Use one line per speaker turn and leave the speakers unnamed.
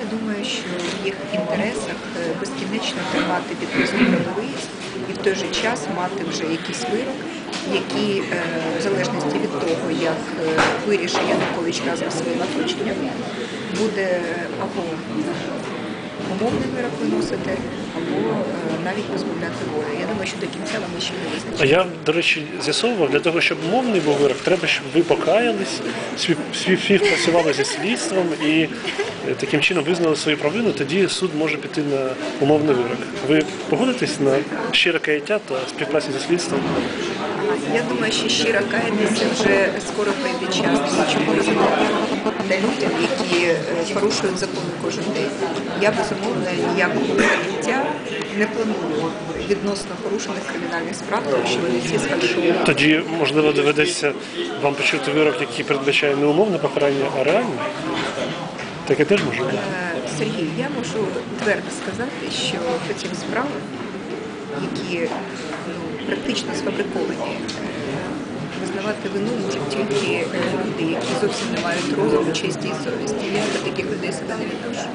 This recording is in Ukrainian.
Я думаю, що в їх інтересах е, безкінечно тримати підписку про невиїзд і в той же час мати вже якийсь вирок, який е, в залежності від того, як е, вирішить Янукович разом зі своїм оточенням, буде або умовний вирок виносити, або навіть позбавляти волі. Я думаю, що до кінця вони ще не
А я, до речі, з'ясовував, для того, щоб мовний був вирок, треба, щоб ви покаялись, спів- спів- співпрацювали зі слідством і таким чином визнали свою провину, тоді суд може піти на умовний вирок. Ви погодитесь на щире каяття та співпрацю зі слідством?
Я думаю, що щиро каятися вже скоро прийде час. Тому чому для людям, які е, порушують закон кожен день. Я безумовно ніякого каяття не планую відносно порушених кримінальних справ, тому що вони всі сфальшовані.
Тоді, можливо, доведеться вам почути вирок, який передбачає не умовне покарання, а реальне. Таке теж може бути.
Е, Сергій, я можу твердо сказати, що по цим справам, які ну, практично сфабриковані, визнавати вину можуть тільки е, люди, які зовсім не мають розуму, честі і совісті. Я до таких людей себе не відношу.